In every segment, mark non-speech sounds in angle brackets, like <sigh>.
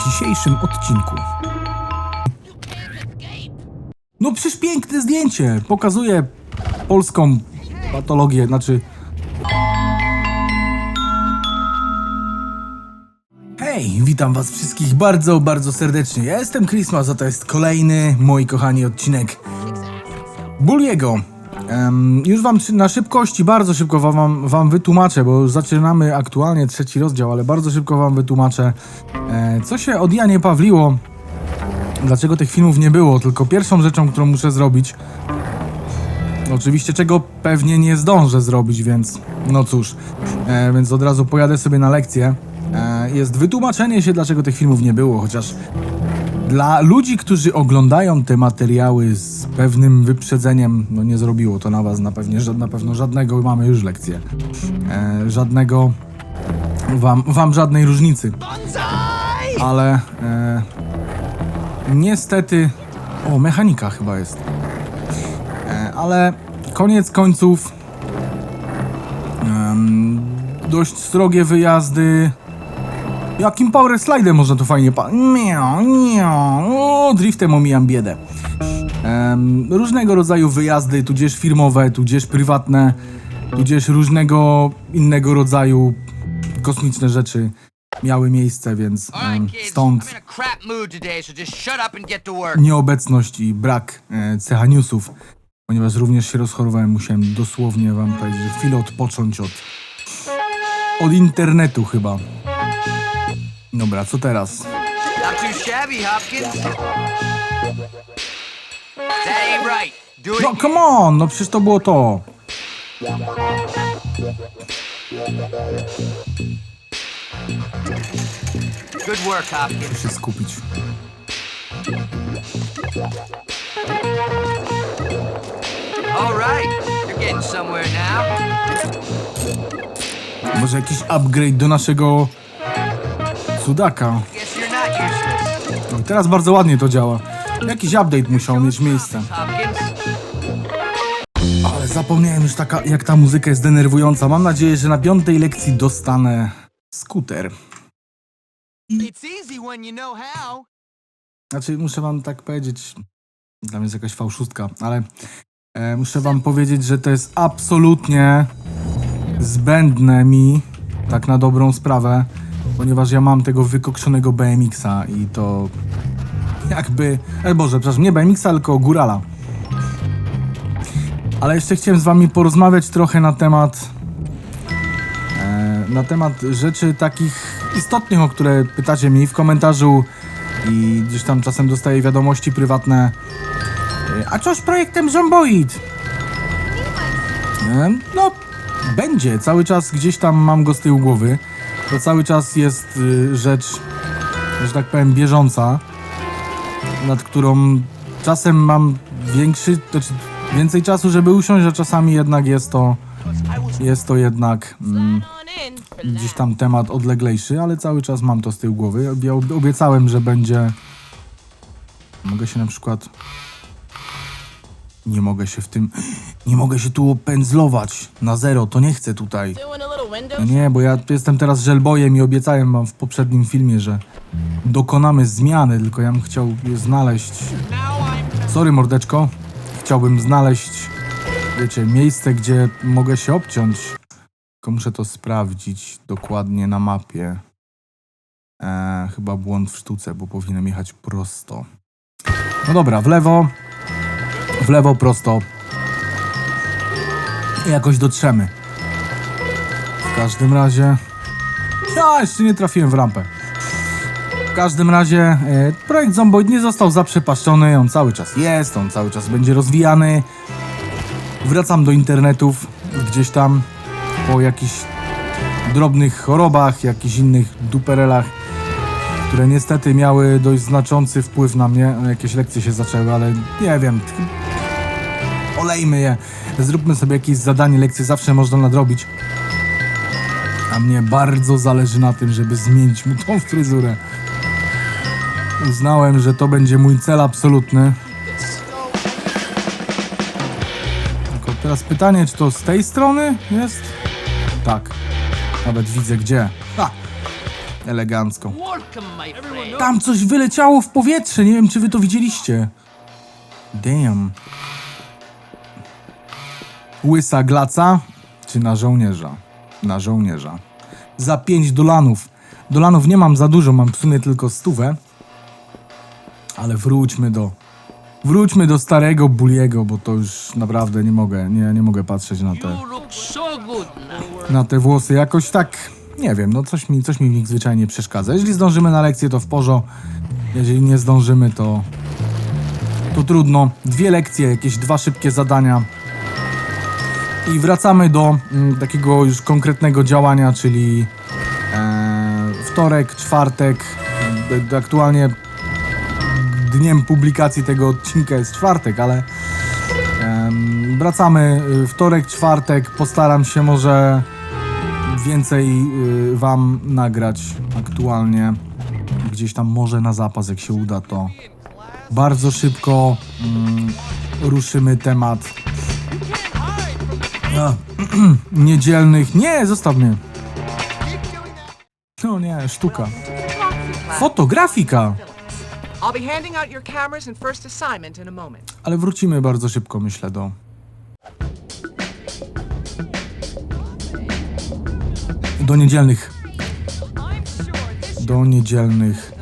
w dzisiejszym odcinku. No przecież piękne zdjęcie! Pokazuje polską patologię, znaczy... Hej, witam was wszystkich bardzo, bardzo serdecznie. Ja jestem Christmas, a to jest kolejny, moi kochani, odcinek Bulliego. Em, już wam na szybkości, bardzo szybko wam, wam wytłumaczę, bo zaczynamy aktualnie trzeci rozdział, ale bardzo szybko wam wytłumaczę, e, co się od Janie Pawliło, dlaczego tych filmów nie było, tylko pierwszą rzeczą, którą muszę zrobić, oczywiście czego pewnie nie zdążę zrobić, więc no cóż, e, więc od razu pojadę sobie na lekcję, e, jest wytłumaczenie się, dlaczego tych filmów nie było, chociaż dla ludzi, którzy oglądają te materiały z pewnym wyprzedzeniem, no nie zrobiło to na was na, na pewno żadnego, mamy już lekcję, e, żadnego, wam, wam żadnej różnicy. Ale e, niestety, o mechanika chyba jest, e, ale koniec końców em, dość srogie wyjazdy, Jakim power slidem można tu fajnie pa... Miau, miau. O, driftem omijam biedę. Różnego rodzaju wyjazdy, tudzież firmowe, tudzież prywatne, tudzież różnego innego rodzaju kosmiczne rzeczy miały miejsce, więc em, stąd nieobecność i brak e, cecha newsów. Ponieważ również się rozchorowałem, musiałem dosłownie wam powiedzieć, że chwilę odpocząć od, od internetu chyba. Dobra, co teraz? Not too shabby, Hopkins. That ain't right. Do it No come on, no przecież to było to. Good work, Hopkins. Muszę się skupić. All right. You're getting somewhere now. Może jakiś upgrade do naszego Useless. No i teraz bardzo ładnie to działa. Jakiś update musiał mieć miejsce. Ale zapomniałem już taka, jak ta muzyka jest denerwująca. Mam nadzieję, że na piątej lekcji dostanę skuter. Znaczy, muszę wam tak powiedzieć, dla mnie jest jakaś fałszustka, ale e, muszę wam powiedzieć, że to jest absolutnie zbędne mi, tak na dobrą sprawę, ponieważ ja mam tego wykokszonego BMX-a i to jakby, e Boże, przepraszam, nie BMX-a, tylko Górala. Ale jeszcze chciałem z wami porozmawiać trochę na temat e, na temat rzeczy takich istotnych, o które pytacie mi w komentarzu i gdzieś tam czasem dostaję wiadomości prywatne. e, A co z projektem Zomboid? E, No, będzie. Cały czas gdzieś tam mam go z tyłu głowy. To cały czas jest y, rzecz, że tak powiem, bieżąca, nad którą czasem mam większy, znaczy więcej czasu, żeby usiąść, a czasami jednak jest to, jest to jednak mm, gdzieś tam temat odleglejszy, ale cały czas mam to z tyłu głowy. Ja ob- obiecałem, że będzie. Mogę się na przykład. Nie mogę się w tym. Nie mogę się tu opędzlować na zero, to nie chcę tutaj. No nie, bo ja jestem teraz żelbojem i obiecałem wam w poprzednim filmie, że dokonamy zmiany, tylko ja bym chciał je znaleźć. Sorry, mordeczko. Chciałbym znaleźć, wiecie, miejsce, gdzie mogę się obciąć. Tylko muszę to sprawdzić dokładnie na mapie. Eee, chyba błąd w sztuce, bo powinienem jechać prosto. No dobra, w lewo. W lewo, prosto. I jakoś dotrzemy. W każdym razie. Ja jeszcze nie trafiłem w rampę. W każdym razie e, projekt Zomboid nie został zaprzepaszczony, on cały czas jest, on cały czas będzie rozwijany. Wracam do internetów gdzieś tam po jakichś drobnych chorobach, jakichś innych duperelach, które niestety miały dość znaczący wpływ na mnie. Jakieś lekcje się zaczęły, ale nie wiem. Olejmy je. Zróbmy sobie jakieś zadanie, lekcje zawsze można nadrobić. A mnie bardzo zależy na tym, żeby zmienić mu tą fryzurę. Uznałem, że to będzie mój cel absolutny. Tylko teraz pytanie, czy to z tej strony jest? Tak. Nawet widzę gdzie. Ha! Elegancko. Tam coś wyleciało w powietrze, nie wiem czy wy to widzieliście. Damn. Łysa glaca, czy na żołnierza? Na żołnierza. Za 5 dolanów. Dolanów nie mam za dużo, mam w sumie tylko stówę. Ale wróćmy do... Wróćmy do starego Buliego, bo to już naprawdę nie mogę, nie, nie mogę patrzeć na te na te włosy. Jakoś tak, nie wiem, no coś mi, coś mi w nich zwyczajnie przeszkadza. Jeśli zdążymy na lekcję, to w porządku. Jeżeli nie zdążymy, to, to trudno. Dwie lekcje, jakieś dwa szybkie zadania. I wracamy do mm, takiego już konkretnego działania, czyli e, wtorek, czwartek. E, aktualnie dniem publikacji tego odcinka jest czwartek, ale em, wracamy y, wtorek, czwartek. Postaram się może więcej y, wam nagrać aktualnie. Gdzieś tam może na zapas, jak się uda, to bardzo szybko mm, ruszymy temat a, <clears throat> niedzielnych. Nie, zostaw mnie. No nie, sztuka. Fotografika. Ale wrócimy bardzo szybko, myślę, do. Do niedzielnych. Do niedzielnych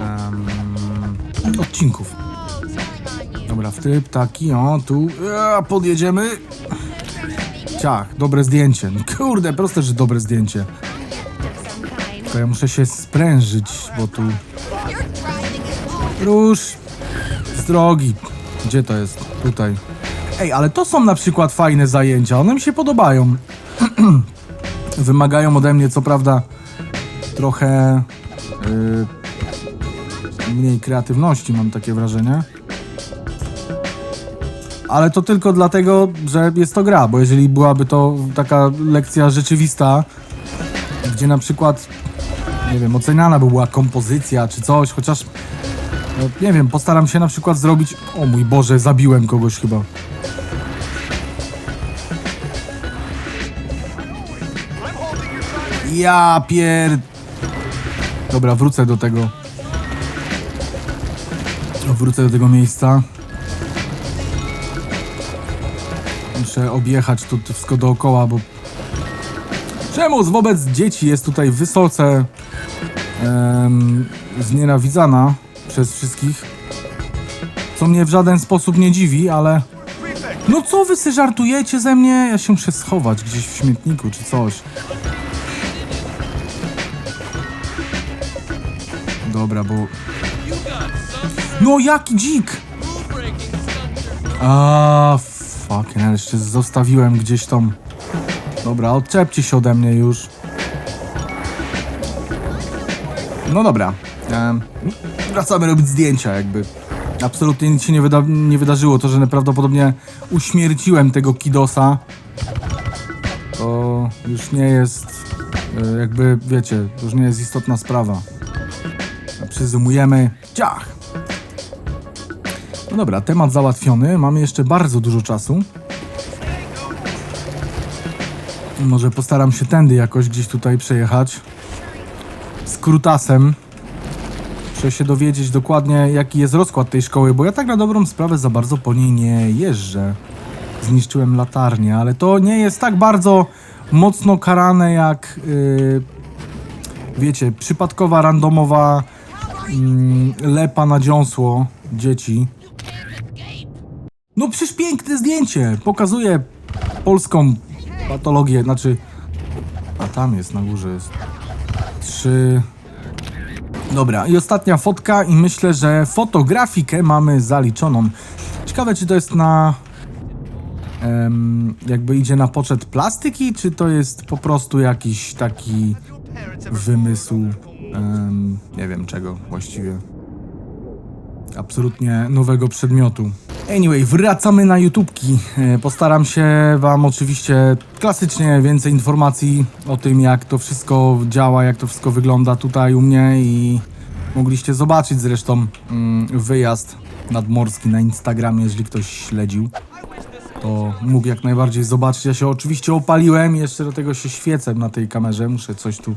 em, odcinków. Dobra, w typ, taki, o, tu. A, podjedziemy. Ciach, dobre zdjęcie. No Kurde, proste, że dobre zdjęcie. Tylko ja muszę się sprężyć, bo tu. Rusz z drogi. Gdzie to jest? Tutaj. Ej, ale to są na przykład fajne zajęcia. One mi się podobają. <clears throat> Wymagają ode mnie, co prawda, trochę yy, mniej kreatywności, mam takie wrażenie. Ale to tylko dlatego, że jest to gra, bo jeżeli byłaby to taka lekcja rzeczywista, gdzie na przykład, nie wiem, oceniana by była kompozycja czy coś, chociaż no, nie wiem, postaram się na przykład zrobić. O mój Boże, zabiłem kogoś chyba. Ja pier. Dobra, wrócę do tego. Wrócę do tego miejsca. Muszę objechać tu wszystko dookoła, bo. Przemoc wobec dzieci jest tutaj wysoce em, znienawidzana przez wszystkich. Co mnie w żaden sposób nie dziwi, ale. No co wy se żartujecie ze mnie? Ja się muszę schować gdzieś w śmietniku czy coś. Dobra, bo. No jaki dzik! A fucking hell, jeszcze zostawiłem gdzieś tą. Dobra, odczepcie się ode mnie już. No dobra. wracamy robić zdjęcia, jakby. Absolutnie nic się nie, wyda nie wydarzyło. To, że prawdopodobnie uśmierciłem tego Kidosa, to już nie jest. e, Jakby, wiecie, to już nie jest istotna sprawa. Przyzumujemy. Ciach! No dobra, temat załatwiony. Mamy jeszcze bardzo dużo czasu. Może postaram się tędy jakoś gdzieś tutaj przejechać. Skrótasem. Muszę się dowiedzieć dokładnie, jaki jest rozkład tej szkoły, bo ja tak na dobrą sprawę za bardzo po niej nie jeżdżę. Zniszczyłem latarnię, ale to nie jest tak bardzo mocno karane jak, yy, wiecie, przypadkowa, randomowa mm, lepa na dziąsło dzieci. No przecież piękne zdjęcie! Pokazuje polską patologię, znaczy... A tam jest, na górze jest. Trzy... Dobra, i ostatnia fotka i myślę, że fotografikę mamy zaliczoną. Ciekawe, czy to jest na... em, jakby idzie na poczet plastyki, czy to jest po prostu jakiś taki wymysł... em, nie wiem czego właściwie. Absolutnie nowego przedmiotu. Anyway, wracamy na YouTubki. E, Postaram się Wam oczywiście klasycznie więcej informacji o tym, jak to wszystko działa, jak to wszystko wygląda tutaj u mnie i mogliście zobaczyć zresztą mm, wyjazd nadmorski na Instagramie, jeżeli ktoś śledził. To mógł jak najbardziej zobaczyć. Ja się oczywiście opaliłem jeszcze do tego się świecę na tej kamerze. Muszę coś tu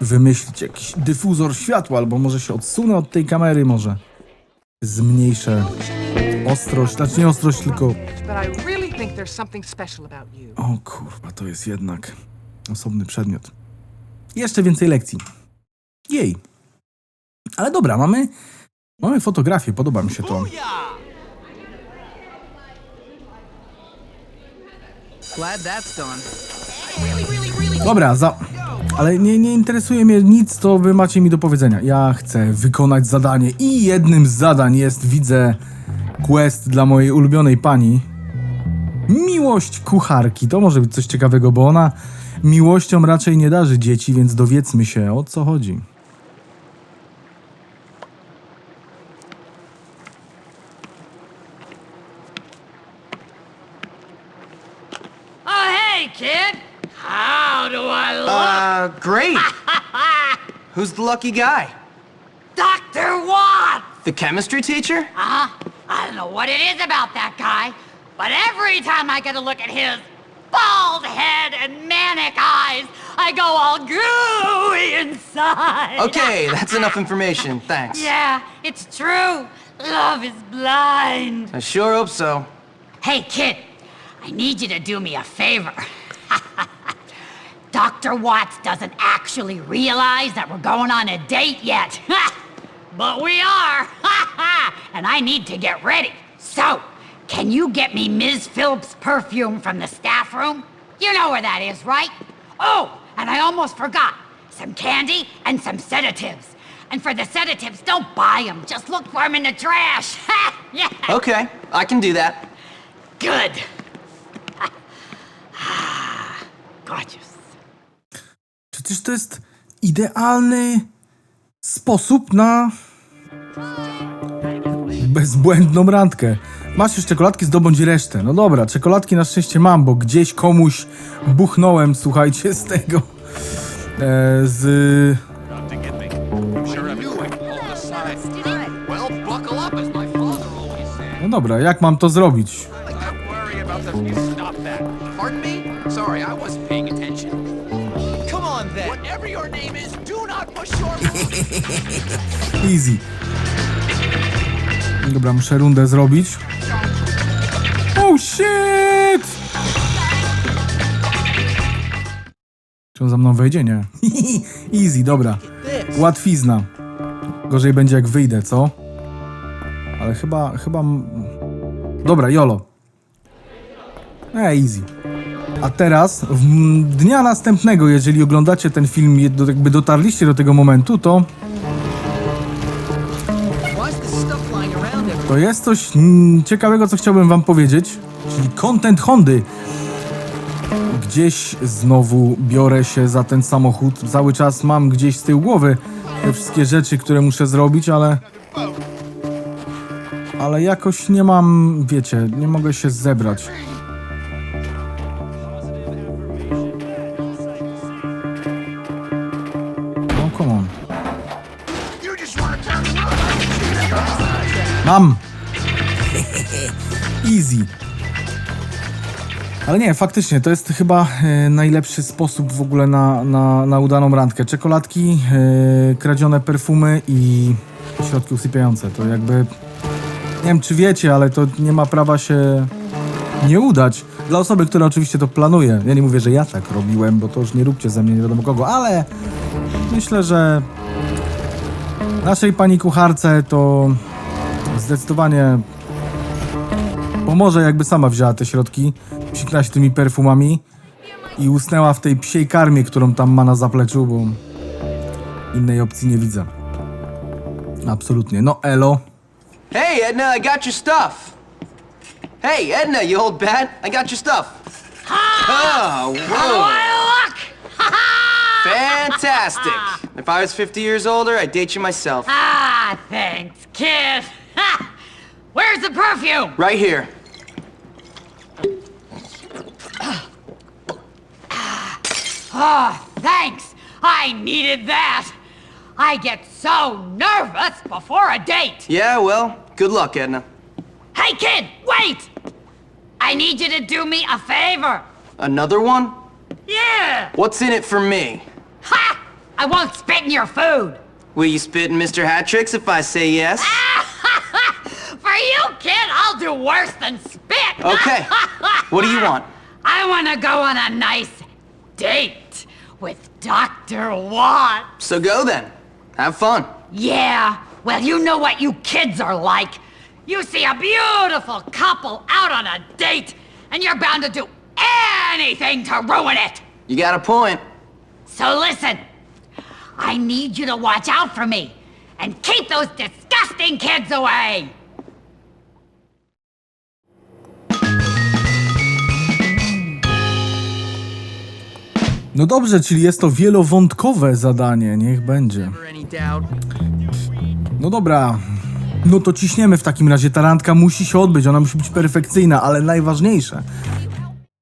wymyślić jakiś dyfuzor światła, albo może się odsunę od tej kamery, może zmniejszę ostrość, znaczy nie ostrość, tylko... O kurwa, to jest jednak osobny przedmiot. Jeszcze więcej lekcji. Jej. Ale dobra, mamy, mamy fotografię, podoba mi się to. Dobra, za... Ale nie, nie interesuje mnie nic, co wy macie mi do powiedzenia. Ja chcę wykonać zadanie i jednym z zadań jest, widzę, quest dla mojej ulubionej pani. Miłość kucharki. To może być coś ciekawego, bo ona miłością raczej nie darzy dzieci, więc dowiedzmy się, o co chodzi. Oh, hey, kid. How do I look? Uh, great. <laughs> Who's the lucky guy? Dr. Watt! The chemistry teacher? Uh-huh. I don't know what it is about that guy, but every time I get a look at his bald head and manic eyes, I go all gooey inside. Okay, that's enough information. Thanks. Yeah, it's true. Love is blind. I sure hope so. Hey, kid, I need you to do me a favor. <laughs> Dr. Watts doesn't actually realize that we're going on a date yet. <laughs> but we are. And I need to get ready. So, can you get me Ms. Phillips' perfume from the staff room? You know where that is, right? Oh, and I almost forgot. Some candy and some sedatives. And for the sedatives, don't buy them. Just look for them in the trash. <laughs> yeah. Okay, I can do that. Good. <laughs> Ah, gorgeous. Przecież to jest idealny sposób na bezbłędną randkę. Masz już czekoladki, zdobądź resztę. No dobra, czekoladki na szczęście mam, bo gdzieś komuś buchnąłem, słuchajcie, z tego. E, z. No dobra, jak mam to zrobić? Easy. Dobra, muszę rundę zrobić. Oh shit! Czy on za mną wejdzie? Nie. <laughs> Easy, dobra. Łatwizna. Gorzej będzie jak wyjdę, co? Ale chyba, chyba... Dobra, jolo. E, easy. A teraz, dnia następnego, jeżeli oglądacie ten film, jakby dotarliście do tego momentu, to To jest coś mm, ciekawego, co chciałbym wam powiedzieć, czyli content Hondy. Gdzieś znowu biorę się za ten samochód. Cały czas mam gdzieś z tyłu głowy te wszystkie rzeczy, które muszę zrobić, ale. Ale jakoś nie mam, wiecie, nie mogę się zebrać. No, come on. Mam! Easy. Ale nie, faktycznie, to jest chyba e, najlepszy sposób w ogóle na, na, na udaną randkę. Czekoladki, e, kradzione perfumy i środki usypiające. To jakby... Nie wiem, czy wiecie, ale to nie ma prawa się nie udać. Dla osoby, która oczywiście to planuje. Ja nie mówię, że ja tak robiłem, bo to już nie róbcie ze mnie nie wiadomo kogo, ale myślę, że naszej pani kucharce to zdecydowanie pomoże, jakby sama wzięła te środki, psiknęła się tymi perfumami i usnęła w tej psiej karmie, którą tam ma na zapleczu, bo innej opcji nie widzę. Absolutnie. No, elo. Hey, Edna, I got your stuff. Hey, Edna, you old bat, I got your stuff. Oh, whoa. Look! Fantastic. If I was 50 years older, I'd date you myself. Ah, thanks, kid. Ha! Where's the perfume? Right here. Oh, thanks. I needed that. I get so nervous before a date. Yeah, well, good luck, Edna. Hey, kid, wait! I need you to do me a favor. Another one? Yeah! What's in it for me? Ha! I won't spit in your food. Will you spit in Mr. Hattricks if I say yes? You, kid, worse than spit. Okay. What do you want? <laughs> I want to go on a nice date with Dr. Watt. So go then. Have fun. Yeah, well, you know what you kids are like. You see a beautiful couple out on a date, and you're bound to do anything to ruin it. You got a point. So listen, I need you to watch out for me and keep those disgusting kids away. No dobrze, czyli jest to wielowątkowe zadanie, niech będzie. No dobra, no to ciśniemy w takim razie. Ta randka musi się odbyć, ona musi być perfekcyjna, ale najważniejsze.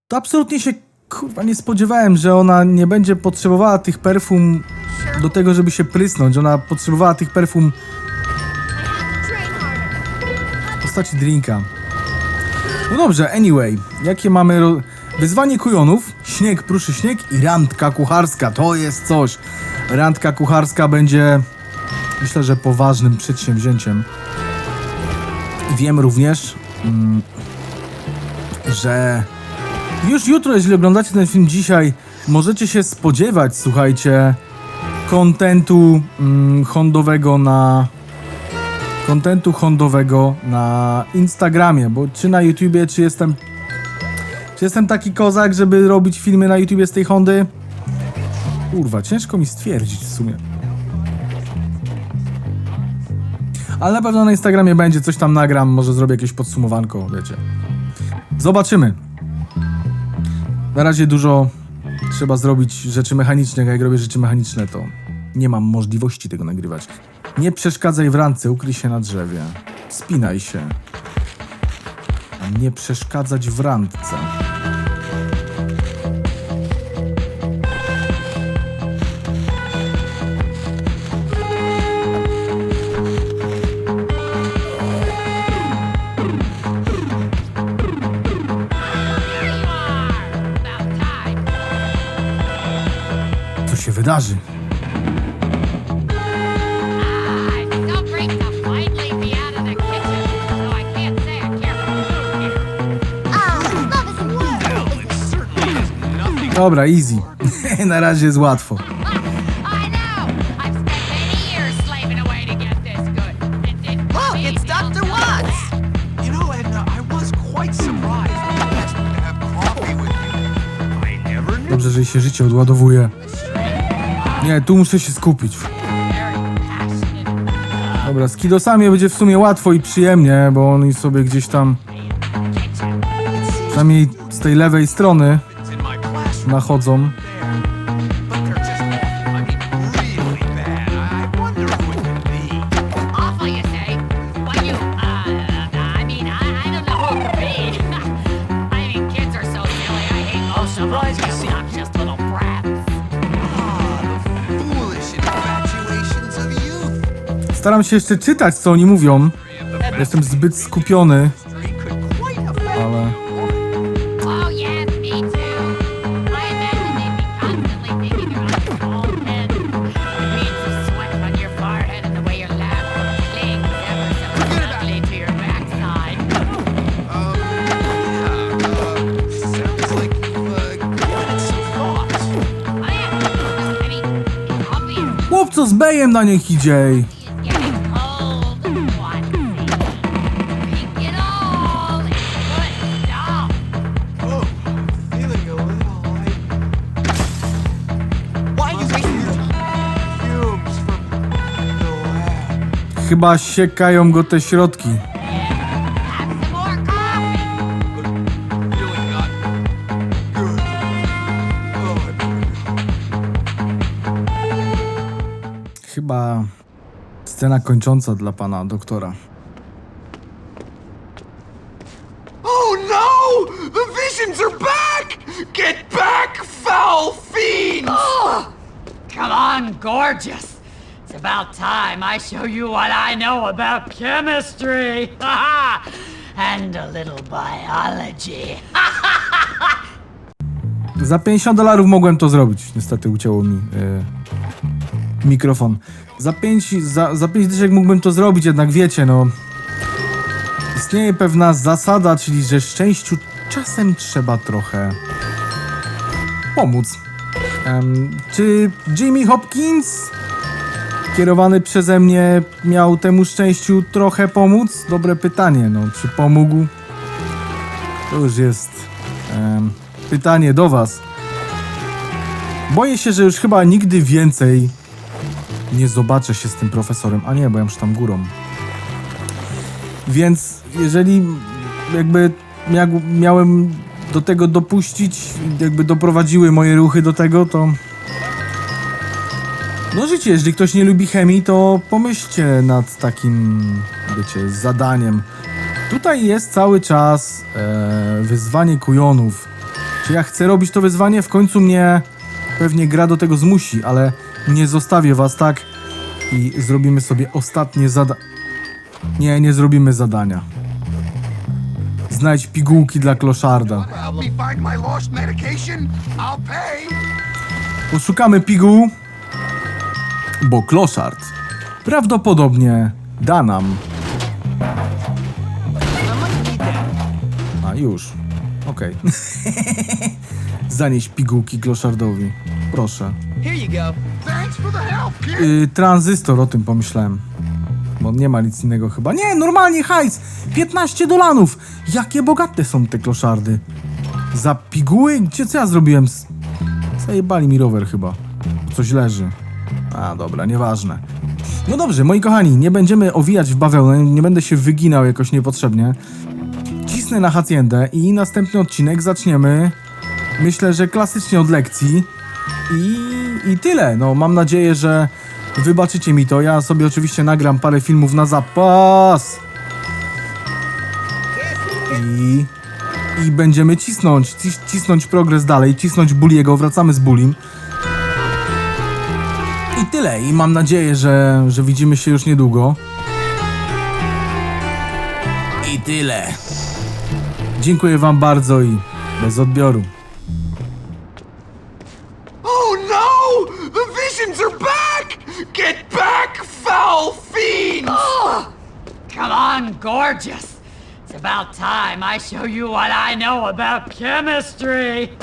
To absolutnie się kurwa nie spodziewałem, że ona nie będzie potrzebowała tych perfum do tego, żeby się prysnąć. Ona potrzebowała tych perfum w postaci drinka. No dobrze, anyway, jakie mamy. Wyzwanie kujonów, śnieg, pruszy śnieg i randka kucharska, to jest coś. Randka kucharska będzie myślę, że poważnym przedsięwzięciem. Wiem również, mm, że już jutro, jeśli oglądacie ten film dzisiaj, możecie się spodziewać, słuchajcie, kontentu mm, hondowego na kontentu hondowego na Instagramie, bo czy na YouTubie, czy jestem czy jestem taki kozak, żeby robić filmy na YouTubie z tej Hondy? Kurwa, ciężko mi stwierdzić w sumie. Ale na pewno na Instagramie będzie, coś tam nagram, może zrobię jakieś podsumowanko, wiecie. Zobaczymy. Na razie dużo trzeba zrobić rzeczy mechanicznych, a jak robię rzeczy mechaniczne, to nie mam możliwości tego nagrywać. Nie przeszkadzaj w randce, ukryj się na drzewie. Spinaj się. Nie przeszkadzać w randce. Co się wydarzy? Coffee with you. I never knew. Dobrze, że jej się życie odładowuje. Nie, tu muszę się skupić. Dobra, z kidosami będzie w sumie łatwo i przyjemnie, bo oni sobie gdzieś tam, przynajmniej z tej lewej strony, nachodzą. Staram się jeszcze czytać, co oni mówią. Jestem zbyt skupiony, the lab. Chyba siekają go te środki. Scena kończąca dla pana doktora. Oh no! The visions are back! Get back, foul fiends! Come on, gorgeous. It's about time I show you what I know about chemistry. <laughs> and a little biology. <laughs> Za 50 dolarów mogłem to zrobić. Niestety ucięło mi. e, mikrofon. Za pięć, za, za pięć dyszek mógłbym to zrobić, jednak wiecie, no. Istnieje pewna zasada, czyli że szczęściu czasem trzeba trochę pomóc. Em, czy Jimmy Hopkins, kierowany przeze mnie, miał temu szczęściu trochę pomóc? Dobre pytanie, no. Czy pomógł? To już jest em, pytanie do Was. Boję się, że już chyba nigdy więcej nie zobaczę się z tym profesorem. A nie, bo ja już tam górą. Więc jeżeli jakby miał, miałem do tego dopuścić, jakby doprowadziły moje ruchy do tego, to. No życie, jeżeli ktoś nie lubi chemii, to pomyślcie nad takim, wiecie, zadaniem. Tutaj jest cały czas e, wyzwanie kujonów. Czy ja chcę robić to wyzwanie? W końcu mnie pewnie gra do tego zmusi, ale nie zostawię was tak i zrobimy sobie ostatnie zadanie. Nie, nie zrobimy zadania. Znajdź pigułki dla kloszarda. Poszukamy piguł, bo kloszard prawdopodobnie da nam. A już. Okej. <laughs> Zanieś pigułki kloszardowi. Proszę. Here you go. Thanks for the help, kid. Y, tranzystor, o tym pomyślałem. Bo nie ma nic innego chyba. Nie, normalnie hajs! 15 dolarów! Jakie bogate są te kloszardy. Za piguły? Gdzie co ja zrobiłem? Zajebali mi rower chyba. Coś leży. A, dobra, nieważne. No dobrze, moi kochani, nie będziemy owijać w bawełnę, nie będę się wyginał jakoś niepotrzebnie. Cisnę na haciendę i następny odcinek zaczniemy, myślę, że klasycznie od lekcji. I, I tyle. No, mam nadzieję, że wybaczycie mi to. Ja sobie oczywiście nagram parę filmów na zapas. I, i będziemy cisnąć, cis, cisnąć progres dalej, cisnąć Buliego, wracamy z Bulim. I tyle. I mam nadzieję, że, że widzimy się już niedługo. I tyle. Dziękuję wam bardzo i bez odbioru. Gorgeous. It's about time I show you what I know about chemistry. <laughs>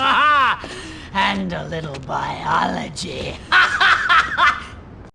and a little biology. <laughs>